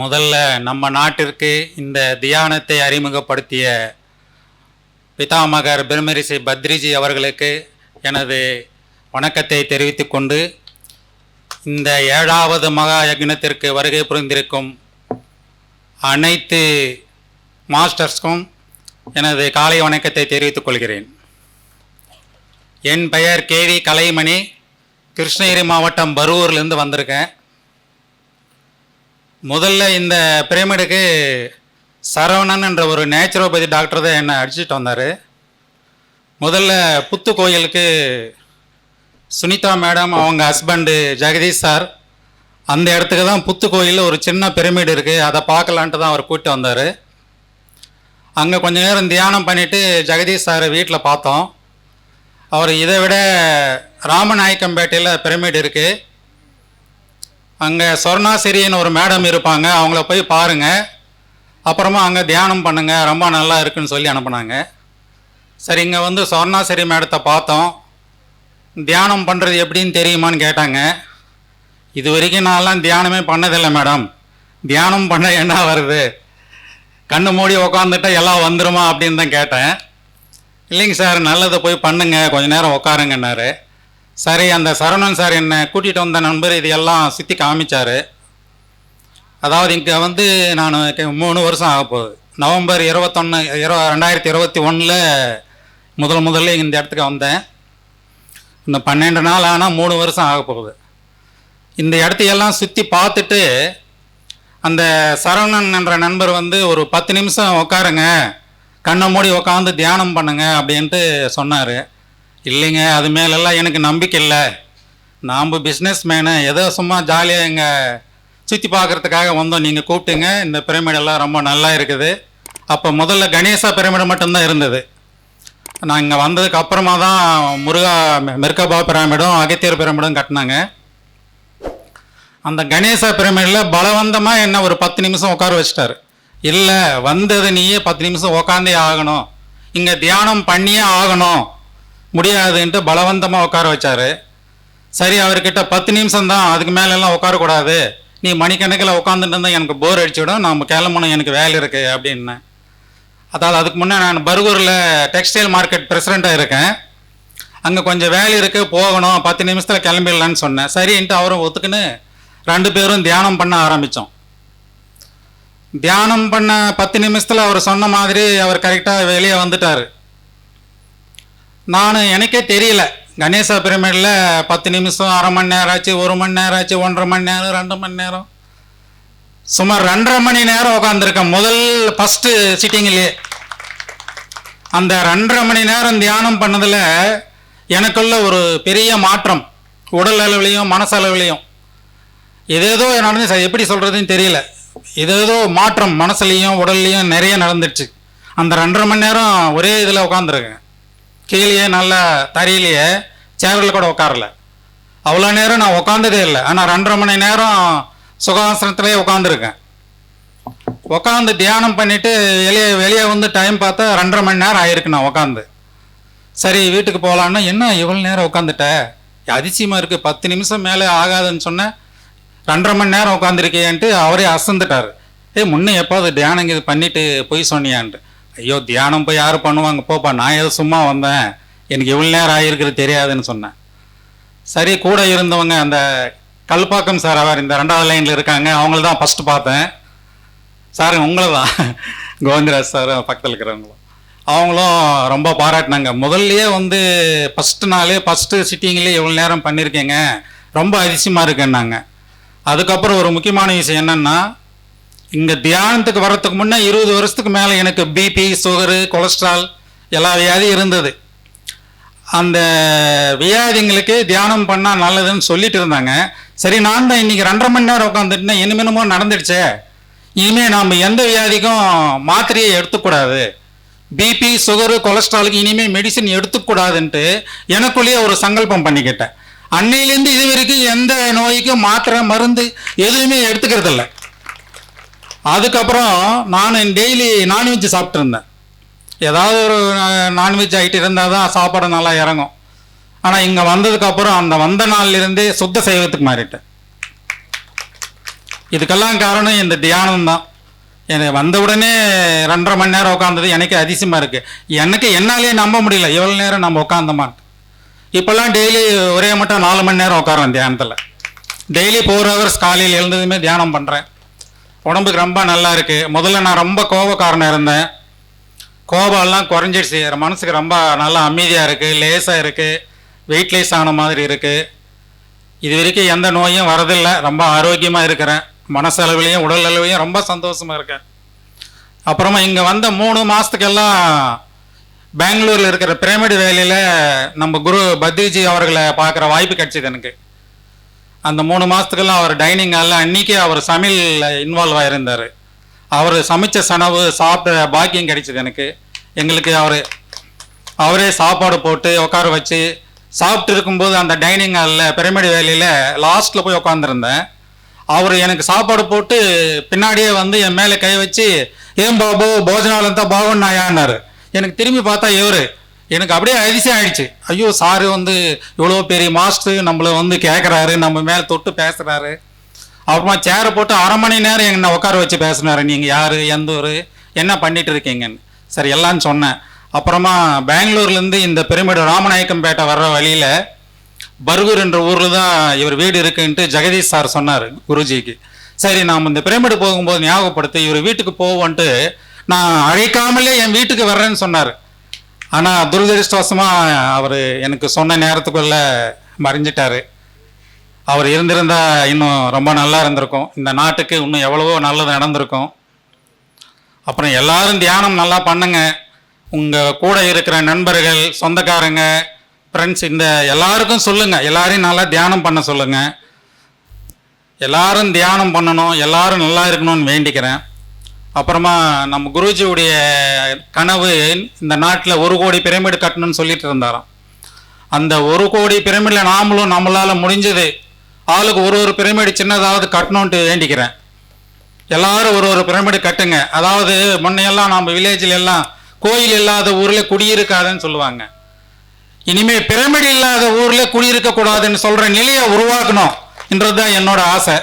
முதல்ல நம்ம நாட்டிற்கு இந்த தியானத்தை அறிமுகப்படுத்திய பிதாமகர் பிரம்மரிஷி பத்ரிஜி அவர்களுக்கு எனது வணக்கத்தை தெரிவித்துக்கொண்டு இந்த ஏழாவது மகா யக்னத்திற்கு வருகை புரிந்திருக்கும் அனைத்து மாஸ்டர்ஸ்க்கும் எனது காலை வணக்கத்தை தெரிவித்துக் கொள்கிறேன். என் பெயர் கேவி கலைமணி. கிருஷ்ணகிரி மாவட்டம் பரூர்லேருந்து வந்திருக்கேன். முதல்ல இந்த பிரமிடுக்கு சரவணன் என்ற ஒரு நேச்சுரோபதி டாக்டர் தான் என்னை அடிச்சிட்டு வந்தார். முதல்ல புத்து கோயிலுக்கு சுனிதா மேடம் அவங்க ஹஸ்பண்டு ஜெகதீஷ் சார் அந்த இடத்துக்கு தான் புத்து கோயிலில் ஒரு சின்ன பிரமிடு இருக்குது அதை பார்க்கலான்ட்டு தான் அவர் கூப்பிட்டு வந்தார். அங்கே கொஞ்ச நேரம் தியானம் பண்ணிவிட்டு ஜெகதீஷ் சாரை வீட்டில் பார்த்தோம். அவர் இதை விட ராமநாயக்கம்பேட்டையில் பிரமிட் இருக்குது அங்கே சொர்ணாசிரின்னு ஒரு மேடம் இருப்பாங்க அவங்கள போய் பாருங்கள் அப்புறமா அங்கே தியானம் பண்ணுங்கள் ரொம்ப நல்லா இருக்குன்னு சொல்லி அனுப்புனாங்க. சரி இங்கே வந்து சொர்ணாசிரி மேடத்தை பார்த்தோம். தியானம் பண்ணுறது எப்படின்னு தெரியுமான்னு கேட்டாங்க. இது வரைக்கும் நான்லாம் தியானமே பண்ணதில்லை மேடம். தியானம் பண்ண என்ன வருது? கண்ணு மூடி உக்காந்துட்டா எல்லாம் வந்துருமா அப்படின்னு தான் கேட்டேன். இல்லைங்க சார் நல்லதை போய் பண்ணுங்க கொஞ்ச நேரம் உட்காருங்கன்னாரு சரி அந்த சரவணன் சார் என்னை கூட்டிகிட்டு வந்த நண்பர் இதையெல்லாம் சுற்றி காமிச்சார். அதாவது இங்கே வந்து நான் மூணு வருஷம் ஆக போகுது. நவம்பர் இருபத்தொன்று இரு ரெண்டாயிரத்தி இருபத்தி ஒன்றில் முதல் முதல்ல இந்த இடத்துக்கு வந்தேன். இந்த பன்னெண்டு நாள் ஆனால் மூணு வருஷம் ஆக போகுது. இந்த இடத்தையெல்லாம் சுற்றி பார்த்துட்டு அந்த சரவணன் என்ற நண்பர் வந்து ஒரு பத்து நிமிஷம் உட்காருங்க கண்ணை மூடி உட்காந்து தியானம் பண்ணுங்க அப்படின்ட்டு சொன்னார். இல்லைங்க அது மேலெல்லாம் எனக்கு நம்பிக்கை இல்லை. நாம் பிஸ்னஸ் மேனு ஏதோ சும்மா ஜாலியாக எங்கள் சுற்றி பார்க்குறதுக்காக வந்தோம். நீங்கள் கூப்பிட்டுங்க இந்த பிரமிடெல்லாம் ரொம்ப நல்லா இருக்குது. அப்போ முதல்ல கணேசா பிரமிடு மட்டும்தான் இருந்தது. நான் இங்கே வந்ததுக்கு அப்புறமா தான் முருகா மெர்கபா பிரமிடும் அகத்தியர் பிரமிடும் கட்டினாங்க. அந்த கணேசா பிரமிடில் பலவந்தமாக என்ன ஒரு பத்து நிமிஷம் உட்கார வச்சிட்டாரு. இல்லை வந்தது நீயே பத்து நிமிஷம் உக்காந்தே ஆகணும். இங்கே தியானம் பண்ணியே ஆகணும். முடியாதுன்ட்டு பலவந்தமாக உட்கார வச்சாரு. சரி அவர்கிட்ட பத்து நிமிஷம் தான் அதுக்கு மேலெல்லாம் உட்காரக்கூடாது. நீ மணிக்கணக்கில் உட்காந்துட்டு இருந்தால் எனக்கு போர் அடிச்சுவிடும் நம்ம கிளம்பணும் எனக்கு வேலை இருக்குது அப்படின்னேன் அதாவது அதுக்கு முன்னே நான் பர்கூரில் டெக்ஸ்டைல் மார்க்கெட் பிரசிடெண்ட்டாக இருக்கேன். அங்கே கொஞ்சம் வேலை இருக்குது போகணும் பத்து நிமிஷத்தில் கிளம்பிடலான்னு சொன்னேன். சரின்ட்டு அவரும் ஒத்துக்குன்னு ரெண்டு பேரும் தியானம் பண்ண ஆரம்பித்தோம் தியானம் பண்ண பத்து நிமிஷத்தில் அவர் சொன்ன மாதிரி அவர் கரெக்டாக வெளியே வந்துட்டார். நான் எனக்கே தெரியல. கணேசா பிரமிடில் பத்து நிமிஷம் அரை மணி நேரம் ஆச்சு ஒரு மணி நேரம் ஆச்சு ஒன்றரை மணி நேரம் ரெண்டு மணி நேரம். சுமார் ரெண்டரை மணி நேரம் உட்காந்துருக்கேன் முதல் ஃபஸ்ட்டு சிட்டிங்லேயே அந்த ரெண்டரை மணி நேரம் தியானம் பண்ணதில் எனக்குள்ள ஒரு பெரிய மாற்றம். உடல் அளவுலையும் மனசளவுலையும். ஏதேதோ நடந்து எப்படி சொல்கிறதுன்னு தெரியல. ஏதேதோ மாற்றம் மனசுலையும் உடல்லையும் நிறைய நடந்துடுச்சு. அந்த ரெண்டரை மணி நேரம் ஒரே இதில் உட்காந்துருக்கேன் கீழேயே நல்லா தரையிலேயே சேரில் கூட உட்காரல அவ்வளோ நேரம் நான் உட்காந்ததே இல்லை. ஆனால் ரெண்டரை மணி நேரம் சுகாசனத்திலே உட்காந்துருக்கேன் உட்காந்து தியானம் பண்ணிவிட்டு வெளியே வெளியே வந்து டைம் பார்த்தா ரெண்டரை மணி நேரம் ஆயிருக்கு நான் உட்காந்து சரி வீட்டுக்கு போகலான்னா என்ன இவ்வளோ நேரம் உட்காந்துட்ட அதிசயமாக இருக்குது பத்து நிமிஷம் மேலே ஆகாதுன்னு சொன்னேன். ரெண்டரை மணி நேரம் உட்காந்துருக்கியான்ட்டு அவரே அசந்துட்டார். ஏய் முன்னே எப்போது தியானம் இது பண்ணிட்டு போய் சொன்னியான்ட்டு. ஐயோ தியானம் போய் யார் பண்ணுவாங்க? போப்பா நான் ஏதோ சும்மா வந்தேன். எனக்கு இவ்வளோ நேரம் ஆகிருக்குது தெரியாதுன்னு சொன்னேன். சரி கூட இருந்தவங்க அந்த கல்பாக்கம் சார் அவர் இந்த ரெண்டாவது லைனில் இருக்காங்க அவங்கள தான் ஃபஸ்ட்டு பார்த்தேன். சார் உங்களை தான். கோவிந்தராஜ் சார் பக்கத்தில் இருக்கிறவங்களும். அவங்களும் ரொம்ப பாராட்டினாங்க. முதல்லையே வந்து ஃபஸ்ட்டு நாளே ஃபஸ்ட்டு சிட்டிங்லேயே இவ்வளோ நேரம் பண்ணியிருக்கேங்க ரொம்ப அதிசயமாக இருக்குன்னாங்க. அதுக்கப்புறம் ஒரு முக்கியமான விஷயம் என்னென்னா இங்கே தியானத்துக்கு வர்றதுக்கு முன்னே இருபது வருஷத்துக்கு மேலே எனக்கு பிபி சுகரு கொலஸ்ட்ரால் எல்லா வியாதியும் இருந்தது. அந்த வியாதிங்களுக்கு தியானம் பண்ணால் நல்லதுன்னு சொல்லிட்டு இருந்தாங்க. சரி நான் தான் இன்னைக்கு ரெண்டரை மணி நேரம் உட்காந்துட்டுனா இனிமேனுமோ நடந்துடுச்சே? இனிமேல் நாம் எந்த வியாதிக்கும் மாத்திரையை எடுத்துக்கூடாது. பிபி சுகரு கொலஸ்ட்ராலுக்கு இனிமேல் மெடிசின் எடுத்துக்கூடாதுன்ட்டு எனக்குள்ளேயே ஒரு சங்கல்பம் பண்ணிக்கிட்டேன். அன்னையிலேருந்து இது வரைக்கும் எந்த நோய்க்கும் மாத்திரை மருந்து எதுவுமே எடுத்துக்கிறது இல்லை அதுக்கப்புறம் நான் டெய்லி நான்வெஜ் சாப்பிட்ருந்தேன் ஏதாவது ஒரு நான்வெஜ் ஐட்டம் இருந்தால் தான் சாப்பாடு நல்லா இறங்கும். ஆனால் இங்கே வந்ததுக்கப்புறம் அந்த வந்த நாள்லேருந்தே சுத்த சைவத்துக்கு மாறிட்டேன். இதுக்கெல்லாம் காரணம் இந்த தியானம் தான். எனக்கு வந்த உடனே ரெண்டரை மணி நேரம் உட்காந்தது எனக்கு அதிசயமாக இருக்குது எனக்கு என்னாலே நம்ப முடியல. எவ்வளோ நேரம் நம்ம உட்காந்தமான்னு இப்போல்லாம் டெய்லி ஒரே மட்டும் நாலு மணி நேரம் உட்காருவேன் தியானத்தில். டெய்லி ஃபோர் ஹவர்ஸ் காலையில் எழுந்ததுமே தியானம் பண்ணுறேன் உடம்புக்கு ரொம்ப நல்லா இருக்குது முதல்ல நான் ரொம்ப கோபக்காரனாக இருந்தேன். கோபம்லாம் குறைஞ்சிடுச்சு. மனசுக்கு ரொம்ப நல்லா அமைதியாக இருக்குது லேசாக இருக்குது வெயிட்லெஸ் ஆன மாதிரி இருக்குது இது வரைக்கும் எந்த நோயும் வரதில்லை. ரொம்ப ஆரோக்கியமாக இருக்கிறேன். மனசளவுலேயும் உடல் அளவுலையும் ரொம்ப சந்தோஷமாக இருக்கேன். அப்புறமா இங்கே வந்த மூணு மாதத்துக்கெல்லாம் பெங்களூரில் இருக்கிற பிரமிடு வேலையில் நம்ம குரு பத்ரிஜி அவர்களை பார்க்குற வாய்ப்பு கிடைச்சிது எனக்கு. அந்த மூணு மாதத்துக்கெல்லாம் அவர் டைனிங் ஹாலில் அன்றைக்கே அவர் சமையலில் இன்வால்வ் ஆகியிருந்தார் அவர் சமைச்ச சனவு சாப்பிட்ட பாக்கியம் கிடைச்சிது எனக்கு. எங்களுக்கு அவர் அவரே சாப்பாடு போட்டு உட்கார வச்சு சாப்பிட்டு இருக்கும்போது அந்த டைனிங் ஹாலில் பிரமிடு வேலையில் லாஸ்ட்டில் போய் உட்காந்துருந்தேன் அவர் எனக்கு சாப்பாடு போட்டு பின்னாடியே வந்து என் மேலே கை வச்சு ஏன் பாபு போஜனாலந்தா பாவன்னாயான்னாரு எனக்கு திரும்பி பார்த்தா இவரு. எனக்கு அப்படியே அதிசயம் ஆயிடுச்சு. ஐயோ சார் வந்து இவ்வளோ பெரிய மாஸ்டர் நம்மளை வந்து கேட்குறாரு நம்ம மேலே தொட்டு பேசுகிறாரு அப்புறமா சேரை போட்டு அரை மணி நேரம் என்னை உட்கார வச்சு பேசினாரு. நீங்கள் யார் எந்த ஊர் என்ன பண்ணிட்டு இருக்கீங்கன்னு. சரி எல்லாம் சொன்னேன். அப்புறமா பெங்களூர்லேருந்து இந்த பிரமிடு ராமநாயக்கம்பேட்டை வர்ற வழியில் பர்கூர் என்ற ஊரில் தான் இவர் வீடு இருக்குன்ட்டு ஜெகதீஷ் சார் சொன்னார் குருஜிக்கு. சரி நாம் இந்த பிரமிடு போகும்போது ஞாபகப்படுத்தி இவர் வீட்டுக்கு போவோன்ட்டு நான் அழைக்காமலே என் வீட்டுக்கு வர்றேன்னு சொன்னார். ஆனால் துரதிருஷ்டவசமாக அவர் எனக்கு சொன்ன நேரத்துக்குள்ள மறைஞ்சிட்டார். அவர் இருந்திருந்தால் இன்னும் ரொம்ப நல்லா இருந்திருக்கும். இந்த நாட்டுக்கு இன்னும் எவ்வளவோ நல்லது நடந்திருக்கும். அப்புறம் எல்லாரும் தியானம் நல்லா பண்ணுங்க. உங்கள் கூட இருக்கிற நண்பர்கள் சொந்தக்காரங்க ஃப்ரெண்ட்ஸ் இந்த எல்லாருக்கும் சொல்லுங்கள் எல்லாரையும் நல்லா தியானம் பண்ண சொல்லுங்கள் எல்லாரும் தியானம் பண்ணணும். எல்லாரும் நல்லா இருக்கணும்னு வேண்டிக்கிறேன். அப்புறமா நம்ம குருஜியுடைய கனவு இந்த நாட்டில் ஒரு கோடி பிரமிடு கட்டணும்னு சொல்லிட்டு இருந்தாராம். அந்த ஒரு கோடி பிரமிடில் நாமளும் நம்மளால் முடிஞ்சது. ஆளுக்கு ஒரு ஒரு பிரமிடு சின்னதாவது கட்டணுன்ட்டு வேண்டிக்கிறேன். எல்லாரும் ஒரு ஒரு பிரமிடு கட்டுங்க. அதாவது முன்னையெல்லாம் நம்ம வில்லேஜில் எல்லாம் கோயில் இல்லாத ஊரில் குடியிருக்காதுன்னு சொல்லுவாங்க. இனிமேல் பிரமிடு இல்லாத ஊரில் குடியிருக்கக்கூடாதுன்னு சொல்கிற நிலையை உருவாக்கணும். என்றதுதான் என்னோட ஆசை.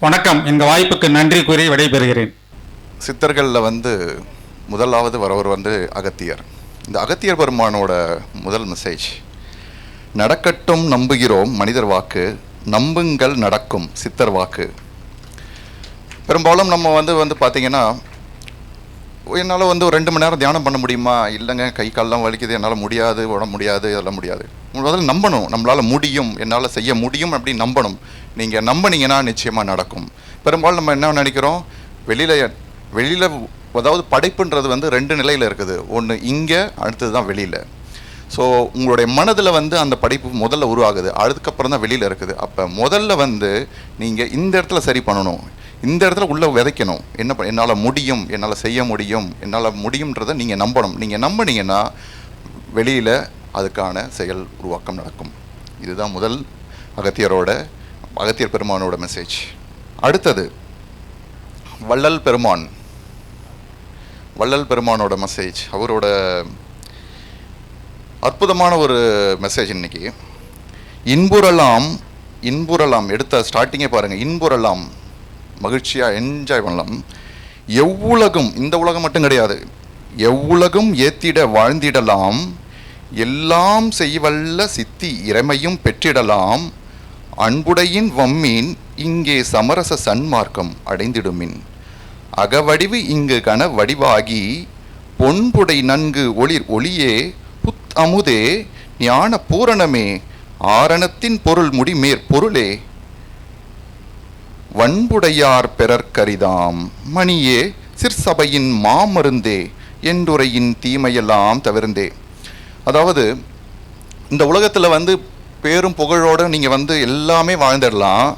வணக்கம். இந்த வாய்ப்புக்கு நன்றி கூறி விடைபெறுகிறேன். சித்தர்களில் வந்து முதலாவது வரவர் வந்து அகத்தியர். இந்த அகத்தியர் பெருமானோட முதல் மெசேஜ் நடக்கட்டும் நம்புகிறோம் மனிதர் வாக்கு நம்புங்கள் நடக்கும் சித்தர் வாக்கு. பெரும்பாலும் நம்ம வந்து வந்து பார்த்தீங்கன்னா என்னால் வந்து ஒரு ரெண்டு மணி நேரம் தியானம் பண்ண முடியுமா? இல்லைங்க கை கால்லாம் வலிக்குது என்னால் முடியாது உடம்பு முடியாது இதெல்லாம் முடியாது. முதல்ல நம்பணும் நம்மளால் முடியும் என்னால் செய்ய முடியும் அப்படின்னு நம்பணும். நீங்கள் நம்பினீங்கன்னா நிச்சயமாக நடக்கும். பெரும்பாலும் நம்ம என்ன நினைக்கிறோம்? வெளியில் வெளியில் அதாவது படைப்புன்றது வந்து ரெண்டு நிலையில் இருக்குது. ஒன்று இங்கே அடுத்தது தான் வெளியில். ஸோ உங்களுடைய மனதில் வந்து அந்த படைப்பு முதல்ல உருவாகுது. அதுக்கப்புறம் தான் வெளியில் இருக்குது. அப்போ முதல்ல வந்து நீங்கள் இந்த இடத்துல சரி பண்ணணும். இந்த இடத்துல உள்ளே விதைக்கணும். என்ன ப- என்னால் முடியும் என்னால் செய்ய முடியும் என்னால் முடியுன்றதை நீங்கள் நம்பணும். நீங்கள் நம்பினீங்கன்னா வெளியில் அதுக்கான செயல் உருவாக்கம் நடக்கும். இதுதான் முதல் அகத்தியரோட அகத்தியர் பெருமானோட மெசேஜ் அடுத்தது வள்ளல் பெருமான். வள்ளல் பெருமானோட மெசேஜ் அவரோட அற்புதமான ஒரு மெசேஜ் இன்னைக்கு. இன்புறலாம் இன்புறலாம் எடுத்த ஸ்டார்டிங்கே பாருங்கள் இன்புறலாம் மகிழ்ச்சியாக என்ஜாய் பண்ணலாம். எவ்வுலகும் இந்த உலகம் மட்டும் கிடையாது. எவ்வுலகும் ஏத்திட வாழ்ந்திடலாம். எல்லாம் செய்வல்ல சித்தி இறைமையும் பெற்றிடலாம். அன்புடையின் வம்மீன் இங்கே சமரச சன்மார்க்கம் அடைந்திடுமின். அகவடிவு இங்கு கன வடிவாகி பொன்புடை நன்கு ஒளிர் ஒளியே புத் அமுதே ஞான பூரணமே ஆரணத்தின் பொருள் முடிமேற் பொருளே. வன்புடையார் பெறற்கரிதாம் மணியே சிற்சபையின் மாமருந்தே என்றுரையின் தீமையெல்லாம் தவிர்ந்தே. அதாவது இந்த உலகத்தில் வந்து பேரும் புகழோடு நீங்கள் வந்து எல்லாமே வாழ்ந்துடலாம்.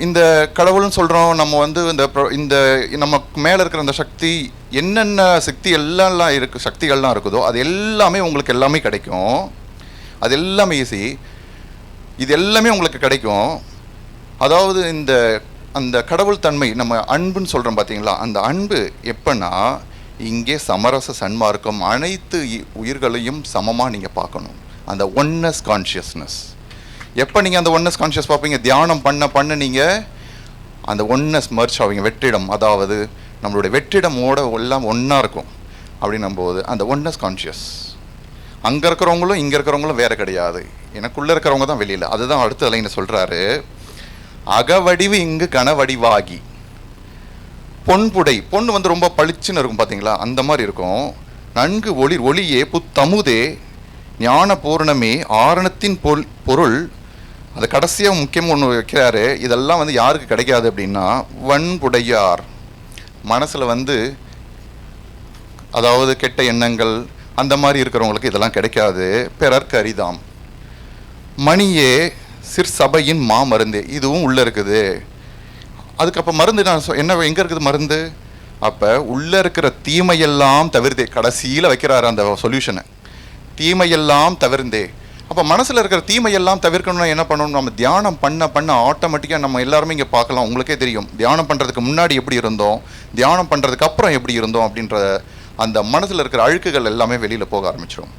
இந்த கடவுள்னு சொல்கிறோம் நம்ம வந்து இந்த இந்த நமக்கு மேலே இருக்கிற அந்த சக்தி என்னென்ன சக்தி எல்லாம் இருக்கு சக்திகள்லாம் இருக்குதோ அது எல்லாமே உங்களுக்கு எல்லாமே கிடைக்கும். அது எல்லாமே ஈஸி இது எல்லாமே உங்களுக்கு கிடைக்கும். அதாவது இந்த அந்த கடவுள் தன்மை நம்ம அன்புன்னு சொல்கிறோம் பார்த்தீங்களா அந்த அன்பு எப்பன்னா இங்கே சமரச சன்மார்க்கம் அனைத்து இ- உயிர்களையும் சமமாக நீங்கள் பார்க்கணும். அந்த ஒன்னஸ் கான்ஷியஸ்னஸ் எப்போ நீங்கள் அந்த ஒன்னஸ் கான்ஷியஸ் பார்ப்பீங்க? தியானம் பண்ண பண்ண நீங்கள் அந்த ஒன்னஸ் மர்ச் ஆவீங்க. வெற்றிடம். அதாவது நம்மளுடைய வெற்றிடமோட எல்லாம் ஒன்றா இருக்கும். அப்படின்னும் போது அந்த ஒன்னஸ் கான்ஷியஸ் அங்கே இருக்கிறவங்களும் இங்கே இருக்கிறவங்களும் வேறு கிடையாது. எனக்குள்ளே இருக்கிறவங்க தான் வெளியில். அதுதான் அடுத்த லைனை சொல்கிறாரு அகவடிவு இங்கு கனவடிவாகி. பொன்புடை பொன் வந்து ரொம்ப பளிச்சுன்னு இருக்கும் பார்த்தீங்களா அந்த மாதிரி இருக்கும். நன்கு ஒளி ஒளியே புத்தமுதே ஞான பூரணமே ஆரணத்தின் பொருள் அது கடைசியாக முக்கியம் ஒன்று வைக்கிறாரு இதெல்லாம் வந்து யாருக்கு கிடைக்காது அப்படின்னா வன்புடையார். மனசில் வந்து அதாவது கெட்ட எண்ணங்கள் அந்த மாதிரி இருக்கிறவங்களுக்கு இதெல்லாம் கிடைக்காது. பிறர்க்கு அரிதாம் மணியே சிற்சபையின் மாமருந்தே. இதுவும் உள்ளே இருக்குது. அதுக்கப்புறம் மருந்து நான் சொ- என்ன எங்கே இருக்குது மருந்து? அப்போ உள்ளே இருக்கிற தீமையெல்லாம் தவிர்த்தே. கடைசியில் வைக்கிறாரு அந்த சொல்யூஷனை தீமையெல்லாம் தவிர்ந்தே. அப்போ மனசில் இருக்கிற தீமையெல்லாம் தவிர்க்கணும்னா என்ன பண்ணணும்? நம்ம தியானம் பண்ண பண்ண ஆட்டோமேட்டிக்காக நம்ம எல்லாருமே இங்கே பார்க்கலாம். உங்களுக்கே தெரியும். தியானம் பண்ணுறதுக்கு முன்னாடி எப்படி இருந்தோம்? தியானம் பண்ணுறதுக்கு அப்புறம் எப்படி இருந்தோம்? அப்படின்ற அந்த மனசில் இருக்கிற அழுக்குகள் எல்லாமே வெளியில் போக ஆரம்பிச்சிடும்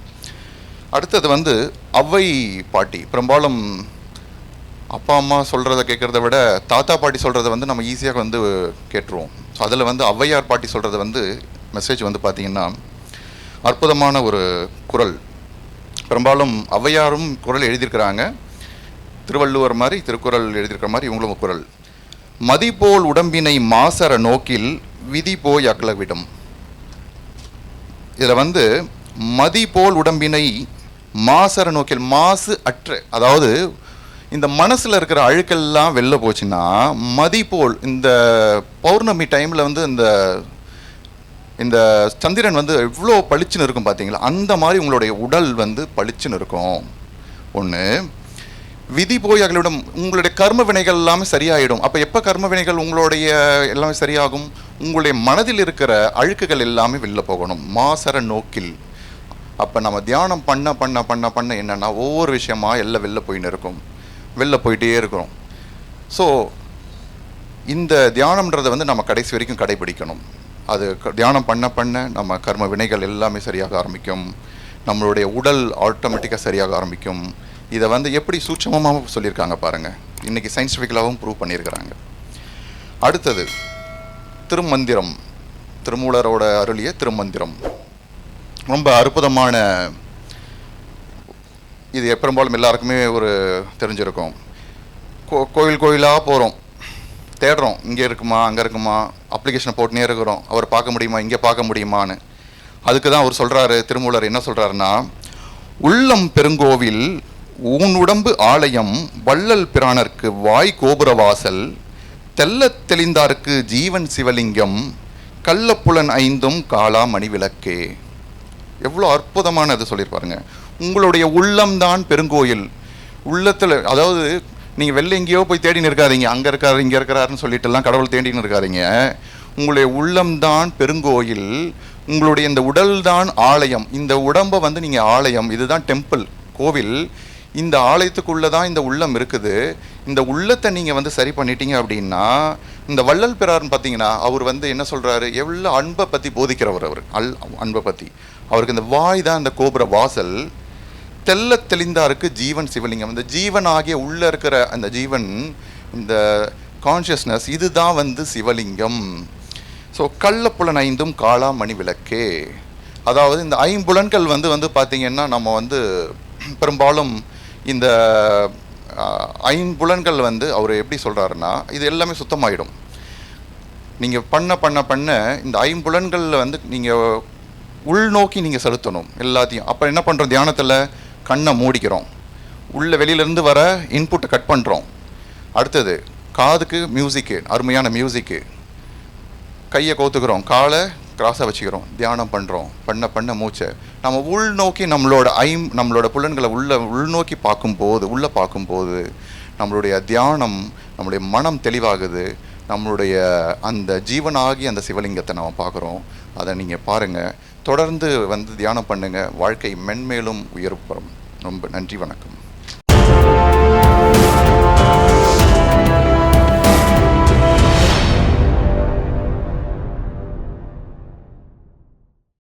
அடுத்தது வந்து அவ்வை பாட்டி. பெரும்பாலும் அப்பா அம்மா சொல்கிறத கேட்குறத விட தாத்தா பாட்டி சொல்கிறத வந்து நம்ம ஈஸியாக வந்து கேட்டுருவோம். ஸோ அதில் வந்து ஔவையார் பாட்டி சொல்கிறது வந்து மெசேஜ் வந்து பார்த்திங்கன்னா அற்புதமான ஒரு குரல். பெரும்பாலும் ஔவையாரும் குரல் எழுதியிருக்கிறாங்க. திருவள்ளுவர் மாதிரி திருக்குறள் எழுதியிருக்கிற மாதிரி இவங்களும் ஒரு குரல். மதிபோல் உடம்பினை மாசர நோக்கில் விதி போய் அகலவிடும் இதில் வந்து மதி போல் உடம்பினை மாசர நோக்கில் மாசு அற்ற அதாவது இந்த மனசில் இருக்கிற அழுக்கெல்லாம் வெளில போச்சுன்னா மதி போல் இந்த பௌர்ணமி டைமில் வந்து இந்த இந்த சந்திரன் வந்து எவ்வளோ பளிச்சுன்னு இருக்கும் பார்த்தீங்களா? அந்த மாதிரி உங்களுடைய உடல் வந்து பளிச்சுன்னு இருக்கும். ஒன்று விதி போய் அகலிடம் உங்களுடைய கர்ம வினைகள் எல்லாமே சரியாயிடும். அப்போ எப்போ கர்ம வினைகள் உங்களுடைய எல்லாமே சரியாகும்? உங்களுடைய மனதில் இருக்கிற அழுக்குகள் எல்லாமே வெளில போகணும். மாசர நோக்கில். அப்போ நம்ம தியானம் பண்ண பண்ண பண்ண பண்ண என்னென்னா ஒவ்வொரு விஷயமாக எல்லாம் வெளில போயின்னு இருக்கும். வெளில போயிட்டே இருக்கிறோம். ஸோ இந்த தியானம்ன்றதை வந்து நம்ம கடைசி வரைக்கும் கடைபிடிக்கணும். அது க- தியானம் பண்ண பண்ண நம்ம கர்ம வினைகள் எல்லாமே சரியாக ஆரம்பிக்கும். நம்மளுடைய உடல் ஆட்டோமேட்டிக்காக சரியாக ஆரம்பிக்கும். இதை வந்து எப்படி சூட்சமமாக சொல்லியிருக்காங்க பாருங்கள் இன்றைக்கி சயின்டிஃபிக்கலாகவும் ப்ரூவ் பண்ணியிருக்கிறாங்க. அடுத்தது திருமந்திரம். திருமூலரோட அருளிய திருமந்திரம். ரொம்ப அற்புதமான இது பெரும்பாலும் எல்லாருக்குமே ஒரு தெரிஞ்சிருக்கும். கோ கோயில் கோயிலாக போகிறோம் தேடுறோம். இங்கே இருக்குமா அங்கே இருக்குமா அப்ளிகேஷனை போட்டுனே இருக்கிறோம். அவர் பார்க்க முடியுமா இங்கே பார்க்க முடியுமான்னு. அதுக்கு தான் அவர் சொல்கிறாரு திருமூலர் என்ன சொல்கிறாருன்னா உள்ளம் பெருங்கோவில் ஊன் உடம்பு ஆலயம் வள்ளல் பிரானர்க்கு வாய் கோபுரவாசல் தெல்ல தெளிந்தார்க்கு ஜீவன் சிவலிங்கம் கள்ளப்புலன் ஐந்தும் காலா மணி விளக்கே எவ்வளோ அற்புதமான இது சொல்லியிருப்பாருங்க. உங்களுடைய உள்ளம்தான் பெருங்கோயில் உள்ளத்தில் அதாவது நீங்கள் வெளில எங்கேயோ போய் தேடின்னு இருக்காதீங்க. அங்கே இருக்காரு இங்கே இருக்கிறாருன்னு சொல்லிட்டுலாம் கடவுள் தேடின்னு இருக்காதீங்க. உங்களுடைய உள்ளம்தான் பெருங்கோயில். உங்களுடைய இந்த உடல் தான் ஆலயம். இந்த உடம்பை வந்து நீங்கள் ஆலயம். இதுதான் டெம்பிள் கோவில். இந்த ஆலயத்துக்குள்ளே தான் இந்த உள்ளம் இருக்குது. இந்த உள்ளத்தை நீங்கள் வந்து சரி பண்ணிட்டீங்க அப்படின்னா இந்த வள்ளல் பிறார்னு பார்த்தீங்கன்னா அவர் வந்து என்ன சொல்கிறாரு எவ்வளோ அன்பை பற்றி போதிக்கிறவர் அவர். அல் அன்பை பற்றி அவருக்கு இந்த வாய் தான் இந்த கோபுர வாசல். தெல்ல தெளிந்தாருக்கு ஜீவன் சிவலிங்கம். இந்த ஜீவன் ஆகிய உள்ள இருக்கிற அந்த ஜீவன் இந்த கான்ஷியஸ்னஸ் இதுதான் வந்து சிவலிங்கம். ஸோ கள்ளப்புலன் ஐந்தும் காளாமணி விளக்கே. அதாவது இந்த ஐம்புலன்கள் வந்து வந்து பார்த்திங்கன்னா நம்ம வந்து பெரும்பாலும் இந்த ஐம்புலன்கள் வந்து அவர் எப்படி சொல்கிறாருன்னா இது எல்லாமே சுத்தமாயிடும். நீங்கள் பண்ண பண்ண பண்ண இந்த ஐம்புலன்களில் வந்து நீங்கள் உள்நோக்கி நீங்கள் செலுத்தணும் எல்லாத்தையும். அப்போ என்ன பண்ணுறோம் தியானத்தில் கண்ணை மூடிக்கிறோம். உள்ள வெளியிலேருந்து வர இன்புட்டை கட் பண்ணுறோம் அடுத்தது காதுக்கு மியூசிக்கு அருமையான மியூசிக்கு கையை கோத்துக்கிறோம். காலை கிராஸாக வச்சுக்கிறோம். தியானம் பண்ணுறோம் பண்ண பண்ண மூச்சை. நம்ம உள்நோக்கி நம்மளோட ஐம் நம்மளோட புலன்களை உள்ள உள்நோக்கி பார்க்கும்போது உள்ளே பார்க்கும்போது நம்மளுடைய தியானம் நம்மளுடைய மனம் தெளிவாகுது. நம்மளுடைய அந்த ஜீவனாகி அந்த சிவலிங்கத்தை நம்ம பார்க்குறோம். அதை நீங்கள் பாருங்கள் தொடர்ந்து வந்து தியானம் பண்ணுங்கள் வாழ்க்கை மென்மேலும் உயர்வு பெறும். ரொம்ப நன்றி வணக்கம்.